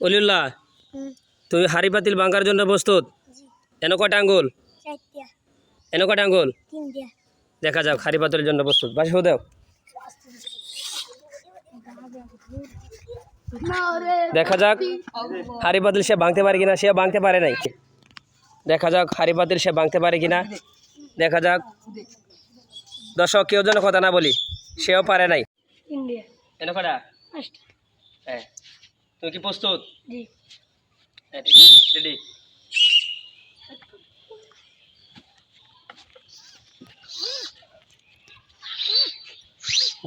অলিউল্লাহ তুমি হাড়ি পাতিল ভাঙার জন্য প্রস্তুত? এন কয়টা আঙ্গুল? এন কয়টা আঙ্গুল? দেখা যাক হাড়ি পাতিলের জন্য প্রস্তুত। বাসি হো দাও দেখা যাক হাড়ি পাতিল সে ভাঙতে পারে কিনা সে ভাঙতে পারে নাই। দেখা যাক হাড়ি পাতিল সে ভাঙতে পারে কিনা। দেখা যাক। দর্শক কেউ যেন কথা না বলি সেও পারে নাই। এন পাঁচটা। হ্যাঁ। তুমি কি প্রস্তুত? রেডি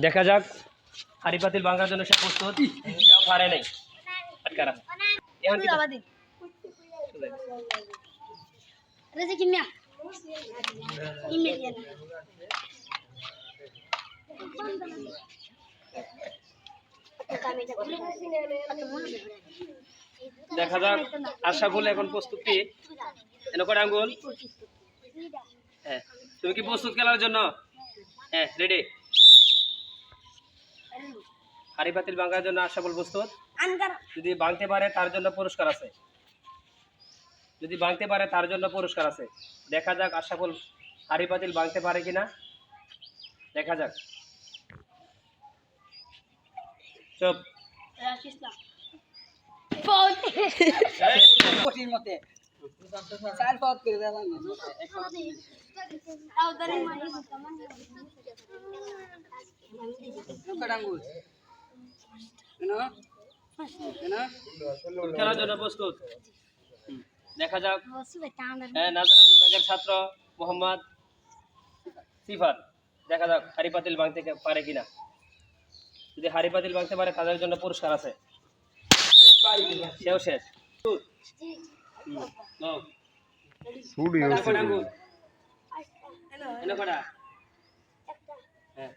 দেখা যাক হাড়ি পাতিল ভাঙার জন্য সে প্রস্তুত। পারে নাই। আটকা রাখ। এখন কি দেখা যাক। আশাফুল এখন প্রস্তুত কি? এনে কটা আঙ্গুল? হ্যাঁ। তুমি কি প্রস্তুত খেলার জন্য? হ্যাঁ রেডি হাড়ি পাতিল ভাঙার জন্য আশাফুল প্রস্তুত? Anggar. যদি ভাঙতে পারে তার জন্য পুরস্কার আছে। যদি ভাঙতে পারে তার জন্য পুরস্কার আছে। দেখা যাক আশাফুল হাড়ি পাতিল ভাঙতে পারে কিনা। দেখা যাক চুপ কঠিন মতে চার পথ করে দিলাম কটা আঙ্গুল এনো এনো খেলার জন্য প্রস্তুত। দেখা যাক। হ্যাঁ নাজারা বিভাগের ছাত্র মোহাম্মদ সিফাত দেখা যাক হাড়ি পাতিল ভাঙতে পারে কিনা। যদি হাড়ি পাতিল ভাঙতে পারে তাদের জন্য পুরস্কার আছে। সেও শেষ। কটা? হ্যাঁ,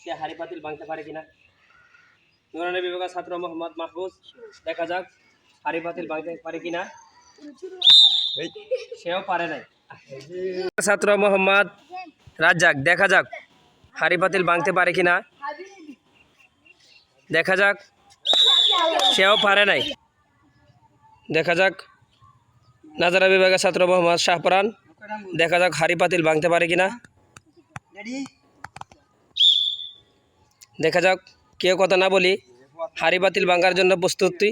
সে হাড়ি পাতিল ভাঙতে পারে কিনা। নুরানি বিভাগের ছাত্র মোহাম্মদ মাহফুজ দেখা যাক হাড়ি পাতিল ভাঙতে পারে কিনা। সেও পারে নাই। ছাত্র মোহাম্মদ রাজ্জাক দেখা যাক হাড়ি পাতিল ভাঙতে পারে কিনা। দেখা যাক। সেও পারে নাই। দেখা যাক। নাজারা বিভাগের ছাত্র মোহাম্মদ শাহপরান। দেখা যাক হাড়ি পাতিল ভাঙতে পারে কিনা। দেখা যাক। কেউ কথা না বলি হাড়ি পাতিল ভাঙার জন্য প্রস্তুতি।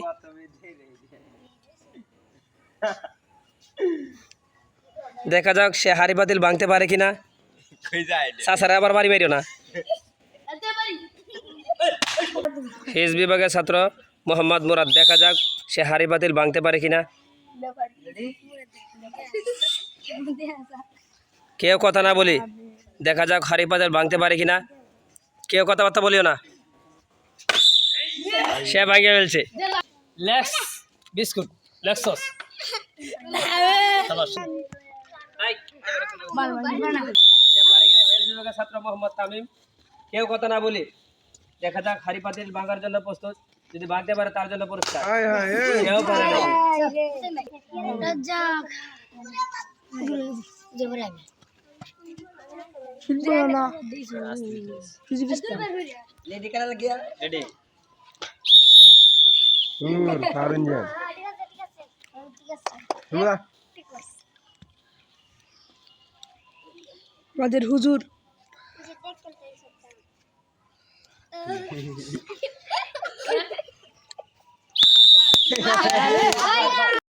দেখা যাক সে হাড়ি পাতিল ভাঙতে পারে কিনা। চাষারা আবার বাড়ি মারিও না। হিজ বিভাগের ছাত্র মোহাম্মদ মুরাদ। দেখা যাক সে হাড়ি বাতিল ভাঙতে পারে কিনা। কেউ কথা না বলি। দেখা যাক হাড়ি পাতিল ভাঙতে পারে কিনা। কেউ কথাবার্তা বলিও না। সে ভাঙিয়ে ফেলছে। বিস্কুট ছাত্র মোহাম্মদ তামিম। কেউ কথা না বলি। দেখা যাক হাড়ি পাতিল ভাঙার জন্য প্রস্তুত যদি ভাঙতে পারে তার জন্য পুরস্কার কেউ পারে না Rajak. Jebra. লেডি কারা লাগিয়া রেডি Nur, karunnya. Semua. আমাদের হুজুর Ừ.